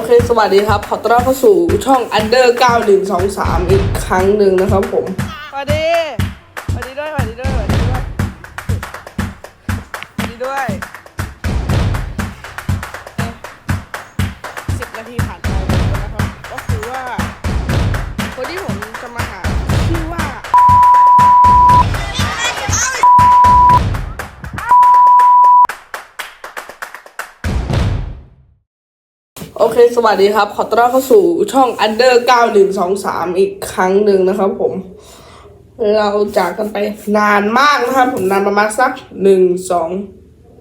อเค สวัสดีครับ ขอต้อนรับเข้าสู่ช่อง Under 9123 อีกครั้งหนึ่งนะครับผม สวัสดี สวัสดีครับ ขอต้อนรับเข้าสู่ช่อง Under 9123 อีกครั้งหนึ่งนะครับผม เราจากกันไปนานมากนะครับ ผมนานประมาณสักหนึ่งสอง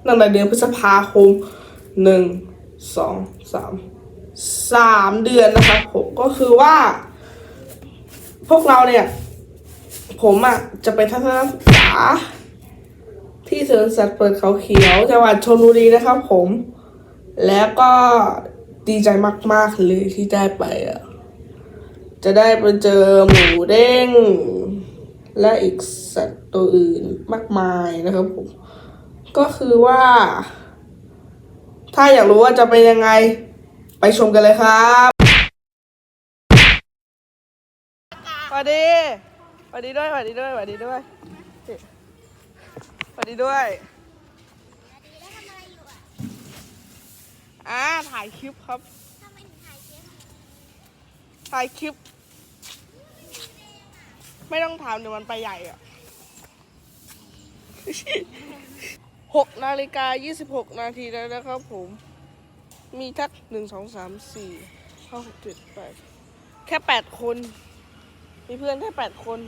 ตั้งแต่เดือนพฤษภาคมหนึ่งสองสามสามเดือนนะครับผมก็คือว่า พวกเราเนี่ย ผมอะจะไปทัศนศึกษา ที่สวนสัตว์เปิดเขาเขียวจังหวัดชลบุรีนะครับผมแล้วก็ ดีใจมาก ๆ เลยที่ได้ไปอะ จะได้ไปเจอหมูเด้ง และอีกสัตว์ตัวอื่นมากมายนะครับผม ก็คือว่า ถ้าอยากรู้ว่าจะเป็นยังไง ไปชมกันเลยครับสวัสดีสวัสดีด้วยสวัสดีด้วยสวัสดีด้วยสวัสดีด้วย อ่าถ่ายคลิปครับถ่ายคลิป ไม่ต้องถามเดี๋ยวมันไปใหญ่อะหกนาฬิกายี่สิบหกนาทีแล้วนะครับผม มีทักหนึ่งสองสามสี่ห้าหกเจ็ดแปดแค่แปดคน มีเพื่อนแค่แปดคน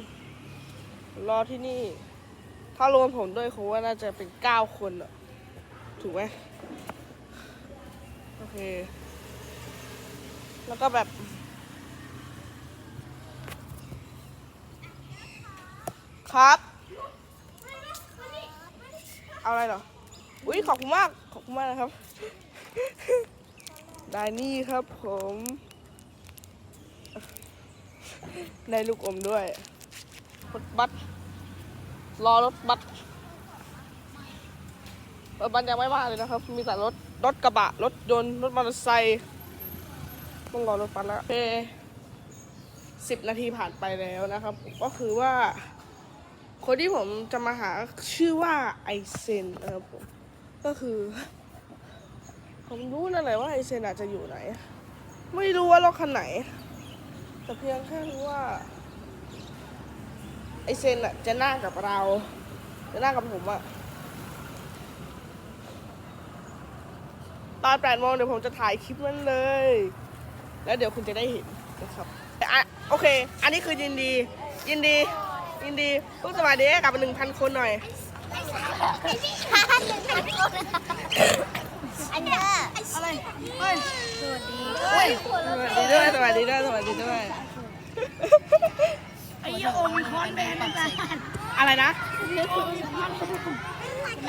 รอที่นี่ ถ้ารวมผมด้วยคงว่าน่าจะเป็นเก้าคนอะถูกไหม เค แล้วก็แบบครับ เอาอะไรเหรอ อุ้ยขอบคุณมาก ขอบคุณมากนะครับ ได้นี่ครับผมได้ลูกอมด้วยรถบัสรอรถบัสรถบัสยังไม่มาเลยนะครับ มีแต่รถ รถกระบะ รถยนต์ รถมอเตอร์ไซค์ต้องรอรถบัสแล้วโอเคสิบนาทีผ่านไปแล้วนะครับ ก็คือว่า คนที่ผมจะมาหาชื่อว่าไอเซนนะครับผมก็คือ ผมรู้นั่นแหละว่าไอเซนอาจจะอยู่ไหน ไม่รู้ว่ารถคันไหน แต่เพียงแค่รู้ว่า ไอเซนอะจะนั่งกับเรา จะนั่งกับผมอะ ตอนแปดโมงเดี๋ยวผมจะถ่ายคลิปนั้นเลย แล้วเดี๋ยวคุณจะได้เห็นนะครับอะโอเค อันนี้คือยินดี ยินดี ยินดีพูดสวัสดีให้กับหนึ่งพันคนหน่อยอันเนี้ยอะไรเฮ้ยสวัสดีสวัสดีด้วย สวัสดีด้วย สวัสดีด้วยไอ้ยโอมิคอนแบนกันอะไรนะ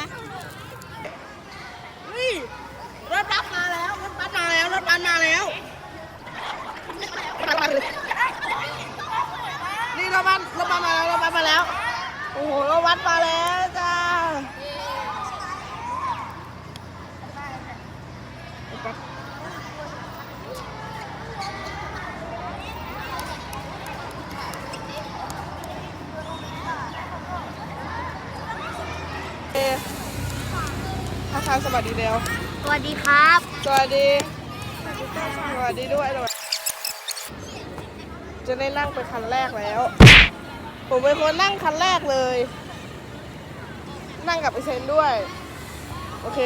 นะเฮ้ย รถบัสมาแล้ว รถบัสมาแล้ว รถบัสมาแล้ว นี่รถบัสรถบัสมาแล้ว รถบัสมาแล้ว โอ้โห รถบัสมาแล้วจ้ารถบัสเอ๊ะทักทายสวัสดีแล้ว สวัสดีครับ สวัสดี สวัสดีด้วยสวัสดีจะได้นั่งเป็นคันแรกแล้ว ผมเป็นคนนั่งคันแรกเลย นั่งกับไอเซนด้วย โอเค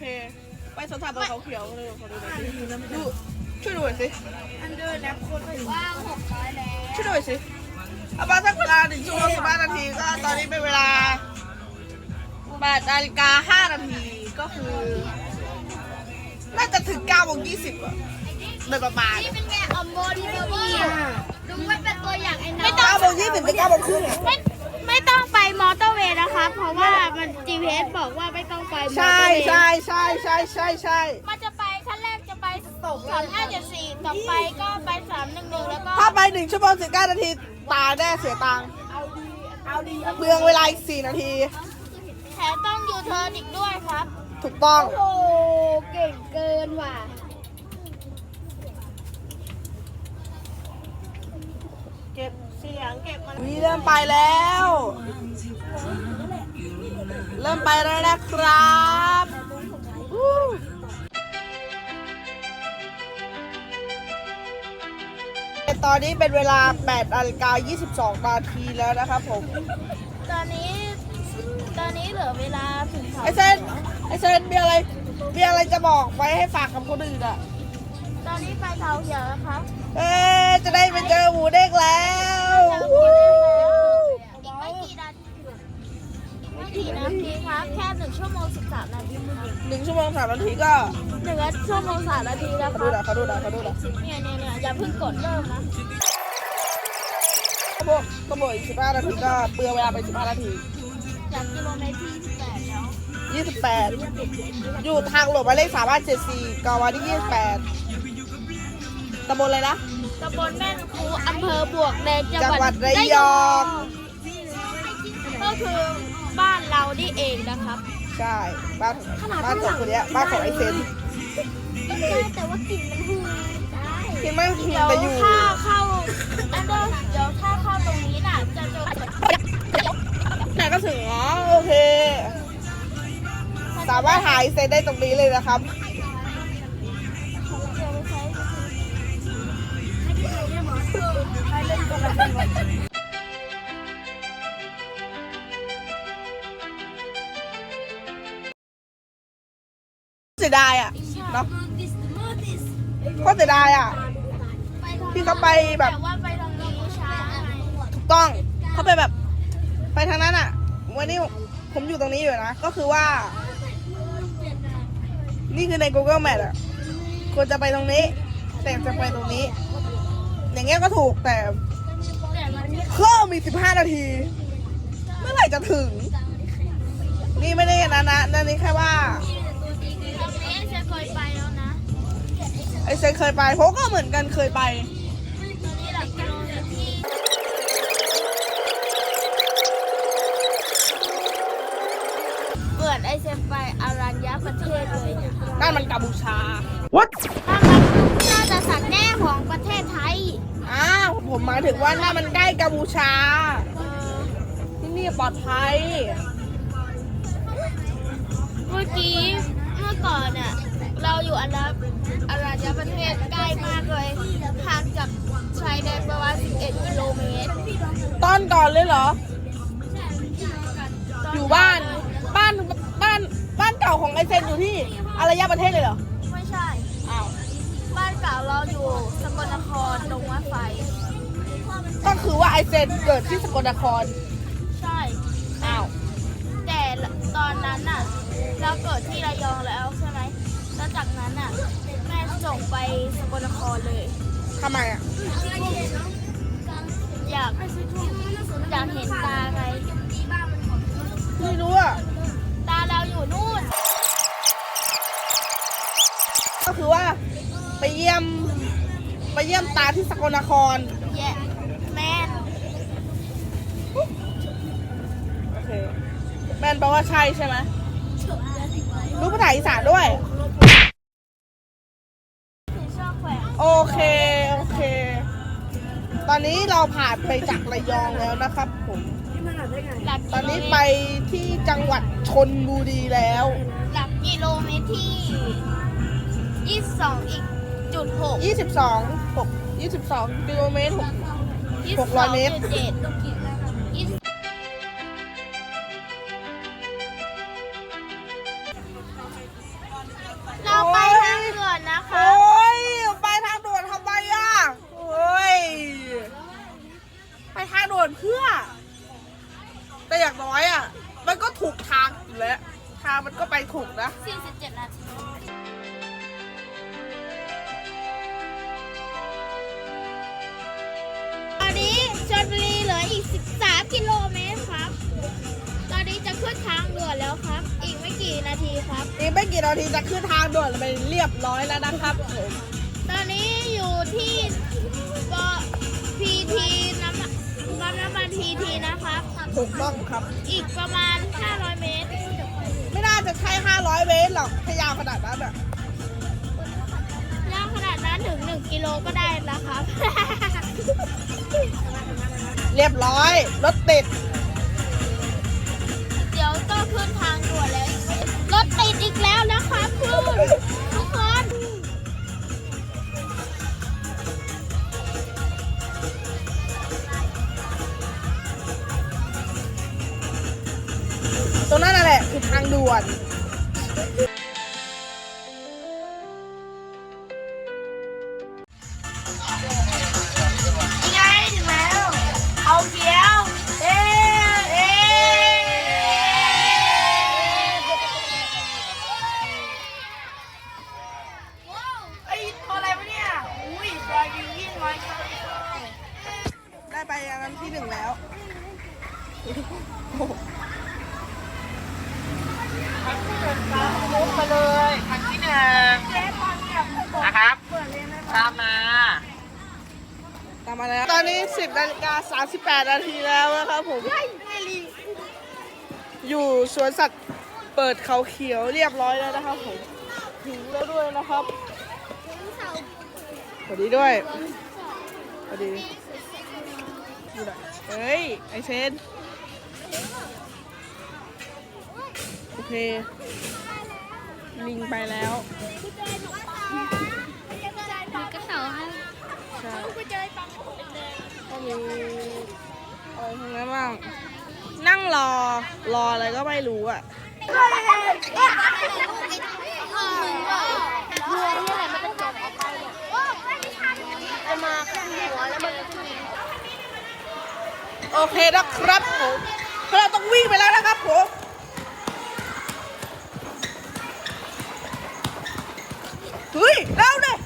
เค ไปสวนสัตว์ตัวเขาเขียวเลยขอดูหน่อยสิดูช่วยดูหน่อยสิอันเดอร์นะคนว่างหกร้อยแล้วช่วยหน่อยสิเอามาสักเวลาหนึ่งชั่วโมงสิบห้านาทีก็ตอนนี้เป็นเวลาแปดนาฬิกาห้านาทีก็คือ น่าจะถึงเก้าโมงยี่สิบอะโดยประมาณนี่เป็นไงออมโบดีเบอร์ดูไว้เป็นตัวอย่างไอ้น้องเก้าโมงยี่สิบถึงเก้าโมงครึ่งอะ เป็นเพราะว่ามัน GPS บอกว่าไม่ต้องไปใช่ใช่ใช่ใช่ใช่ใช่ มันจะไปขั้นแรกจะไปสามห้าเจ็ดสี่ต่อไปก็ไปสามหนึ่งหนึ่งแล้วก็ถ้าไปหนึ่งชั่วโมงสิบเก้านาที ตายแน่เสียตังค์เปลืองเวลาอีกสี่นาที แถมต้องยูเทิร์นอีกด้วยครับ ถูกต้อง โอ้เก่งเกินว่ะ เก็บเสียงเก็บมัน วีเริ่มไปแล้ว เริ่มไปแล้วนะครับอู้ตอนนี้เป็นเวลา8นาฬิกา22 นาทีแล้วนะครับผม ตอนนี้ ตอนนี้เหลือเวลาถึงเขาไอเซนไอเซนมีอะไร มีอะไรจะบอกไว้ให้ฝากกับคนอื่นอะ ตอนนี้ไปเขาเขียวแล้วครับ เอ๊ะจะได้ไปเจอหมูเด้งแล้ว อีกไม่กี่นาทีอีกไม่กี่นาทีครับแค่หนึ่งชั่วโมงสิบสามนาทีหนึ่งชั่วโมงสามนาทีก็หนึ่งชั่วโมงสามนาทีแล้วเขาดูรับนะเขาดูนะเขาดูนะเนี่ยเนี่ยเนี่ยอย่าเพิ่งกดเริ่มนะก็บอกก็บอกอีกสิบห้านาทีก็เปลืองเวลาไปสิบห้านาทีจากกิโลเมตรที่สิบแปดแล้วยี่สิบแปดอยู่ทางหลวงหมายเลขสามารถเจ็ดสี่กวาที่ยี่สิบแปดตำบลอะไรนะ ตำบลแม่นคูอำเภอบวกแดงจังจังหหวัวัดดระยองก็คือบ้านเรานี่เองนะครับ ใช่ บ้านบ้านของคนเนี้ยบ้านของไอเซนใช่แต่ว่ากลิ่นมันหืนได้ที่ไม่ถึงเดี๋ยวไปอยู่ถ้าเข้าอันเดอร์เดี๋ยวถ้าเข้าตรงนี้น่ะจะเจอไหนก็ถึงอ๋อโอเค สามารถหาไอเซนได้ตรงนี้เลยนะครับ เสียดายอะเนาะก็เสียดายอะ ที่เขาไปแบบแต่ว่าไปตรงนี้ช้าไงถูกต้องเขาไปแบบ ไปทางนั้นอะ วันนี้ผมอยู่ตรงนี้อยู่นะ ก็คือว่า นี่คือใน Google Map อะควรจะไปตรงนี้ แต่จะไปตรงนี้ อย่างเงี้ยก็ถูกแต่แต่มันไม่ เครื่องมี15นาที เมื่อไหร่จะถึง นี่ไม่ได้นะนะนั่นนี่แค่ว่าตรงนี้จะเคยไปแล้วนะไอเซนเคยไปผมก็เหมือนกันเคยไป ตอนนี้หลักกิโลเมตรที่เหมือนไอเซมไปอารัญญประเทศเลยเนี่ยนั่นมันกัมพูชาถ้ามันน่าจะสัตว์แน่ของประเทศไทยอ้าว ผมหมายถึงว่าถ้ามันใกล้กัมพูชาเออที่นี่ปลอดภัย เมื่อกี้เมื่อก่อนน่ะเราอยู่อันดับอารัญญประเทศใกล้มากเลยห่างจากชายแดนประมาณ11กิโลเมตรตอนก่อนเลยเหรอ อยู่บ้าน บ้านบ้านบ้านเก่าของไอเซนอยู่ที่อารยประเทศเลยเหรอ ไม่ใช่ อ้าว บ้านเก่าเราอยู่สกลนครตรงวัดไฟ ก็คือว่าไอเซนเกิดที่สกลนคร ใช่ อ้าว แต่ตอนนั้นน่ะ เราเกิดที่ระยองแล้วใช่ไหมแล้วจากนั้นน่ะแม่ส่งไปสกลนครเลยทำไมอะ อยากอยากเห็นตาไงไม่รู้อะ ตาเราอยู่นู่น ก็คือว่าไปเยี่ยม ไปเยี่ยมตาที่สกลนคร แมนแปลว่าใช่ใช่ไหมรู้ภาษาอีสานด้วยคือชอบแขวงโอเค โอเค ตอนนี้เราผ่านไปจากระยองแล้วนะครับผมหลักตอนกิโลนี้เมไปตรที่จังหวัดชนบุรีแล้ว หลักกิโลเมตรที่ 22อีกจุดหก22 6 22กิโลเมตร6หกร้อยเมตร ครับ อีกไม่กี่นาทีจะขึ้นทางด่วนไปเรียบร้อยแล้วนะครับผมตอนนี้อยู่ที่กพีทีน้ำมันปั๊มน้ำมันพีทีนะครับ ถูกต้องครับ อีกประมาณ 500 เมตร ไม่น่าจะใช่ 500 เมตรหรอกถ้ายาวขนาดนั้นอะยาวขนาดนั้นถึง 1 กิโลก็ได้แล้วครับ เรียบร้อย รถติด เดี๋ยวก็ขึ้นทางด่วนแล้วอีกไม่ รถติดอีกแล้วนะครับคุณทุกคนตรงนั้นน่ะแหละคือทางด่วน อยู่สวนสัตว์เปิดเขาเขียวเรียบร้อยแล้วนะครับผมถึงแล้วด้วยนะครับสวัสดีด้วยสวัสดีดูหน่อยเฮ้ย ไอเซนโอเค ลิงไปแล้วมีกระเสาให้ใช่ไปเจอปังก็มีอะไรพวกนั้นบ้าง นั่งรอรออะไรก็ไม่รู้อะมึงก็เรือนี่แหละมันจะจบออกไปเนี่ยจะมาะขึ้นโอเคนะครับผมเราต้องวิ่งไปแล้วนะครับผมเฮ้ยเร็วเลย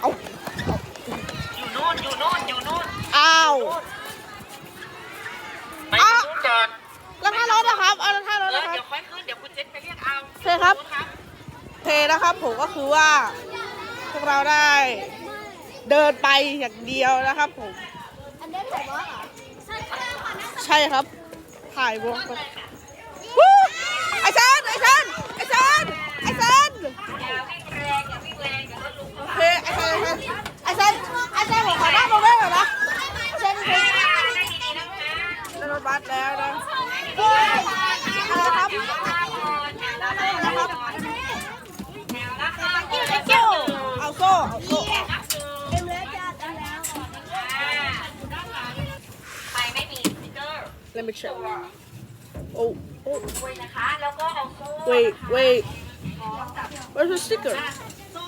เอา อยู่นู่น อยู่นู่น อยู่นู่น อ้าว ไปอยู่นู่นก่อน แล้วถ้ารถนะครับ เอาแล้วถ้ารถ เออ นะครั เดี๋ย บ วค่อยขึ้น เดี๋ยวคุณเจษไปเรียกเอา โอเคครับ นู่นครับ โอเคนะครับผมก็คือว่า พวกเราได้ เดินไปอย่าง เดียวนะครับผม อันเดนถ่ายบอสเหรอ ใช่ครับ ถ่ายวงไปวู้ไอเซนไอเซนไอเซนไอเซน อย่าวิ่งแรงอย่าวิ่งแรงอย่าลดลุก โอเคไอเซนไอเซนไอเซนผมขอนั่งตรงนี้หน่อยนะไอเซนไอเซน ได้ดีๆนะคะ ได้รถบัสแล้วนะอะไรครับ นะครับ โซ่เอาโซ่เอาโซ่ ไปไม่มีสติ๊กเกอร์ Let me check โอ้โอ้ ด้วยนะคะ แล้วก็เอาโซ่ wait wait where's the sticker โซ่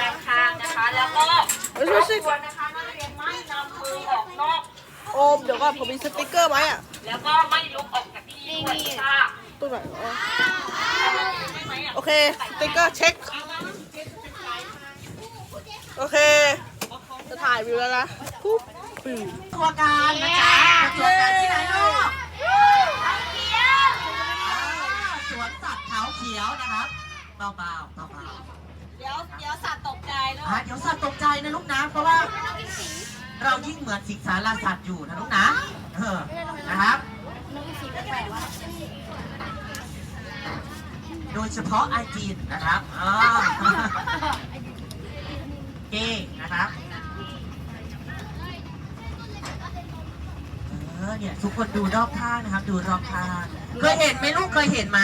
ด้านข้างนะคะ แล้วก็ where's the คว sticker รนะคะนักเรียนไม่นำมือออกนอก โอมเดี๋ยวก่อนผมมีสติกเกอร์ไหมอะแล้วก็ไม่ลุกออกจากที่ด้วยค่ะตัวไหนอ๋อได้ไหมอะโอเค สติกเกอร์เช็ค โอเค จะถ่ายวิวแล้วนะปุ๊บปึ้ง ตัวการนะจ๊ะตัวการที่ไหนลูกสวนสัตว์เขาเขียวนะครับเบาๆเบาๆเดี๋ยวเดี๋ยวสัตว์ตกใจแล้วอะเดี๋ยวสัตว์ตกใจนะลูกนะเพราะว่า เรายิ่งเหมือนสิงสารสัตว์อยู่นะลูกนะเออนะครับ โดยเฉพาะไอจีนนะครับอ่าเก้นะครับ ออเนี่ยทุกคนดูรอบข้างนะครับ ดูรอบข้างเคยเห็นไหมลูกเคยเห็นไหม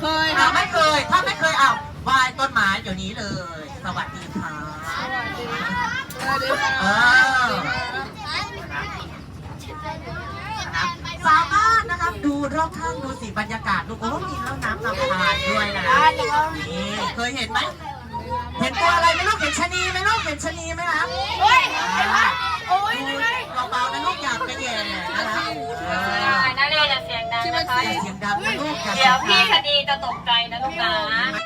เคยคอ่ารับไม่เคย ถ้าไม่เคยเอาไหว้ต้นไม้เดี๋ยวนี้เลย สวัสดีค่ะสวัสดีค่ะเออนะครับสามารถนะครับดูรอบข้างดูสิบรรยากาศดูโอ้มีแล้วน้ำลำธารด้วยนะนี่เคยเห็นไหมเห็นตัวอะไรไหมลูกเห็นชะนีไหมลูกเห็นชะนีไหมครั บเฮ้ยอ่าโอ้ยดูเบาๆนะลูกอย่าไปแย่นะครับเออนักเรียนอย่าเสียงดังนะคะอย่าเสียงดังนะลูกอย่าเดี๋เสียยวงดัพี่งคดีจะตกใจนะลูกนะ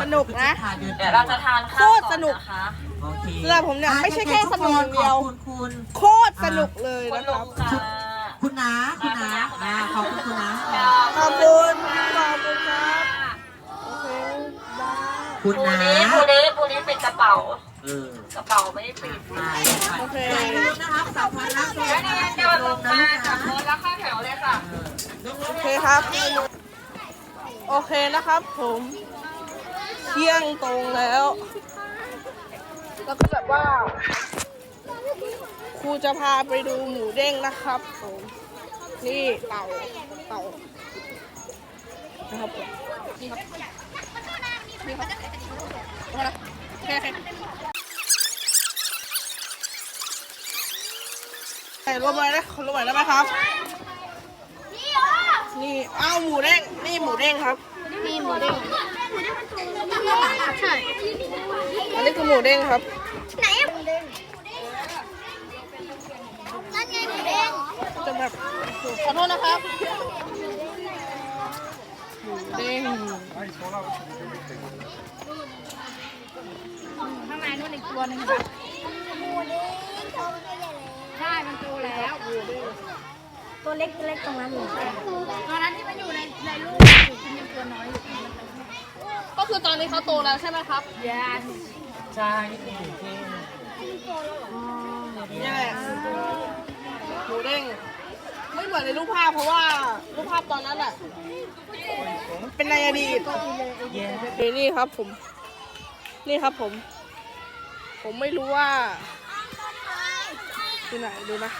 สนุกนะเดี๋เดี๋ยวเราจะทานโคข้าวตรสนุกนะคะโอเคสำหรับผมเนี่ยไม่ใช่แค่สนุกอย่างเดียว ขอบคุณคุณ โคตรสนุกเลยคุณนะคลุรับ งค่ะ คุณน้าคุณน้าอ่าขอบคุณคุณน้าขอบคุณขอบคุณครับ โอเคได้คุณปูน้านี้ปูนี้ปูนี้เป็นกระเป๋า เออกระเป๋าไม่ได้ปิดไปโอเค นะครับสัมภาระตัวแล้วนี่เดี๋ยวลงมาจากรถแล้วเข้าแถวเลยค่ะ โอเคครับ โอเคนะครับผม เที่ยงตรงแล้ว แล้วก็แบบว่า ครูจะพาไปดูหมูเด้งนะครับผมนี่เต่าเต่านะครับผมนี่ครับนี่ครับเอาละโอเคโอเคใส่รวมเลยนะรวมเลยได้ไหมครับ นี่อ้าวหมูเด้ง นี่หมูเด้งครับมีหมูเด้ง อันนี้คือหมูเด้งครับ ไหนอะหมูเด้งนั่นไงหมูเด้งจะแบบขอโทษนะครับหมูเด้งข้างในนู่นอีกตัวหนึ่งครับหมูเด้งใช่ มันโตแล้วตัวเล็กตัวเล็กตรงนั้นหมูตอนนั้นที่มันอยู่ในในลูกอยู่มันยังตัวน้อยอยู่ ก็คือตอนนี้เขาโตแล้วใช่ไหมครับยาใช่นี่แหละหมูเด้งไม่เหมือนในรูปภาพเพราะว่ารูปภาพตอนนั้นอะเป็นในอดีตนี่นี่ครับผม นี่ครับผม ผมไม่รู้ว่าที่ไหนดูนะ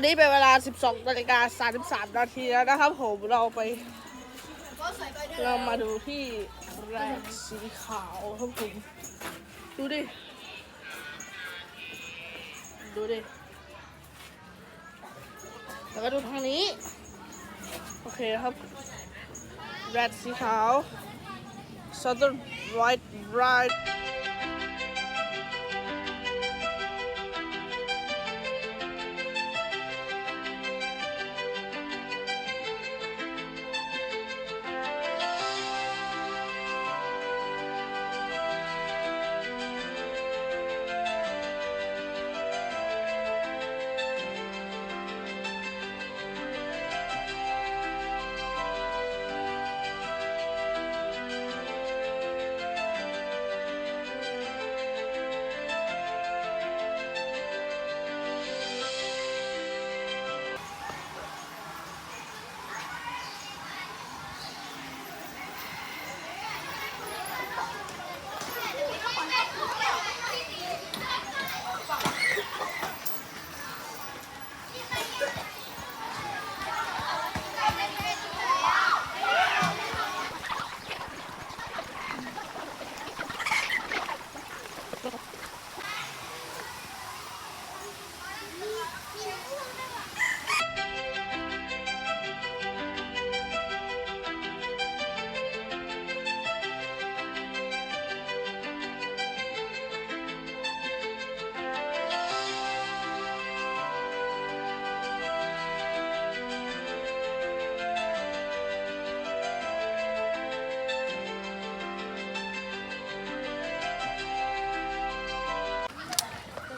อนนี้เป็นเวลา 12นาฬิกา33นาทีแล้วนะครับผมเราไป เรามาดูที่แรกสีขาวครับผมดูดิ ดูดิ แล้วก็ดูทางนี้ โอเคครับแรดสีขาว southern right right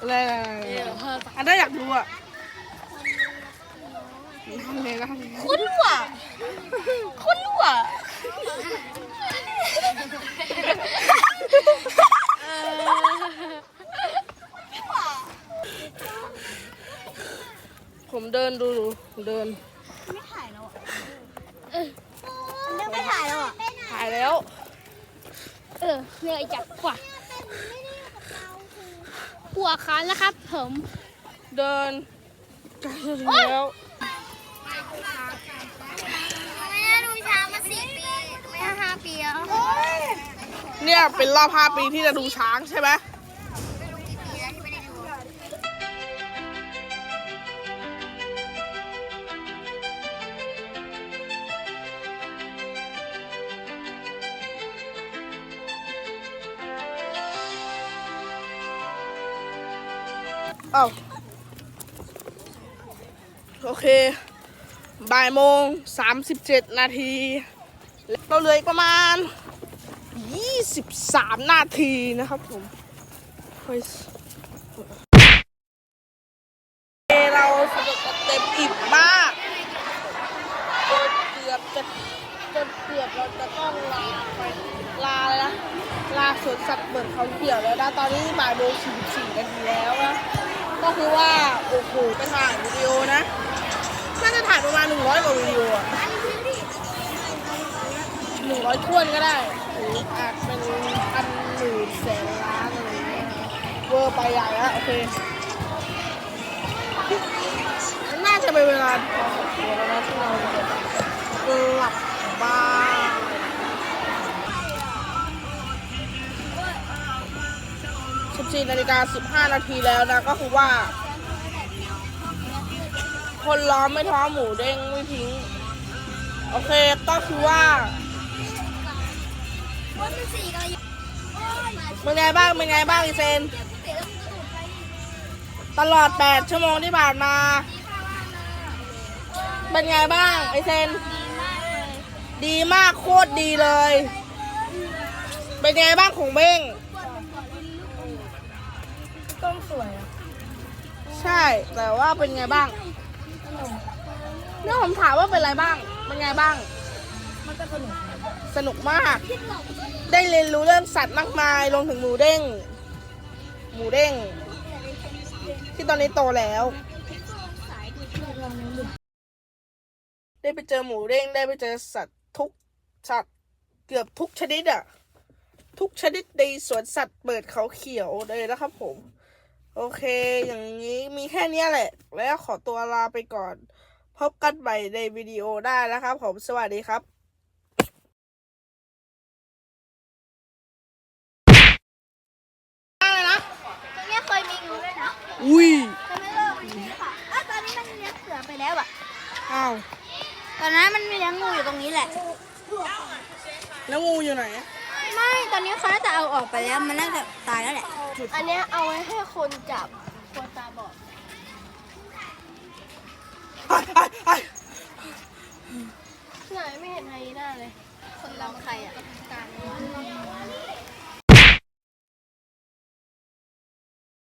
อะไรอันนั้นอยากดูอะทำไงนะคุ้นว่ะคุ้นว่ะผมเดินดูเดิน ไม่ถ่ายแล้วอะเออมันไม่ถ่ายแล้วอะถ่ายแล้ว เออเหนื่อยจัดกว่า หัวค้านแล้วครับผมเดินใกล้จะถึงแล้วไม่ได้ดูช้างมาสี่ปีไม่ได้ห้าปีแล้วเนี่ยเป็นรอบห้าปีที่จะดูช้างใช่ไหม อ้าโอเคบ่ายโมงสามสิบเจ็ดนาทีเราเหลืออีกประมาณยี่สิบสามนาทีนะครับผมเฮ้ยเราสนุกเต็มอิ่มมากเกือบจะจนเกือบเราจะต้องลาไปลาเลยนะลาสวนสัตว์เปิดเขาเกี่ยวแล้วนะตอนนี้บ่ายโมงสี่สิบสี่นาทีแล้วนะ ก็คือว่าโอ้โหไปถ่ายวิดีโอนะน่าจะถ่ายประมาณหนึ่งร้อยกว่าวิดีโออะหนึ่งร้อยท้วนก็ได้หรืออาจเป็นพันหมื่นแสนล้านอะไรอย่างเงี้ยเวอร์ไปใหญ่แล้วโอเคน่าจะเป็นเวลาพอสมควรแล้วนะที่เราจะกลับบ้าน 14นาฬิกา15 นาทีแล้วนะ ก็คือว่า คนล้อมไม่ท้อหมูเด้งไม่ทิ้ง โอเคก็คือว่าเป็นไงบ้างเป็นไงบ้างอีเซน ตลอด 8 ชั่วโมงที่ผ่านมา เป็นไงบ้างไอเซน ดีมากโคตรดีเลย เป็นไงบ้างของเบ้งต้อง ใช่ แต่ว่าเป็นไงบ้างเนี่ยผมถามว่าเป็นอะไรบ้าง เป็นไงบ้าง มันก็สนุก สนุกมาก ได้เรียนรู้เรื่องสัตว์มากมายรวมถึงหมูเด้ง หมูเด้ง ที่ตอนนี้โตแล้ว ได้ไปเจอหมูเด้ง ได้ไปเจอสัตว์ทุกสัตว์เกือบทุกชนิดอะทุกชนิดในสวนสัตว์เปิดเขาเขียวเลยนะครับผม โอเค อย่างนี้มีแค่เนี้ยแหละ แล้วขอตัวลาไปก่อน พบกันใหม่ในวิดีโอได้นะครับผม สวัสดีครับอะไรนะตรงเนี้ยเคยมีงูด้วยนะอุ้ยแต่ไม่เลิกมันนี้ค่ะอ้าวตอนนี้มันเลี้ยงเสือไปแล้วอะอ้าวตอนนั้นมันมีเลี้ยงงูอยู่ตรงนี้แหละ แล้วงูอยู่ไหน ไม่ ตอนนี้เขาน่าจะเอาออกไปแล้ว มันน่าจะตายแล้วแหละ อันเนี้ยเอาไว้ให้คนจับคนตาบอดไหนไม่เห็นไฮยีน่าเลย คนลองใครอะ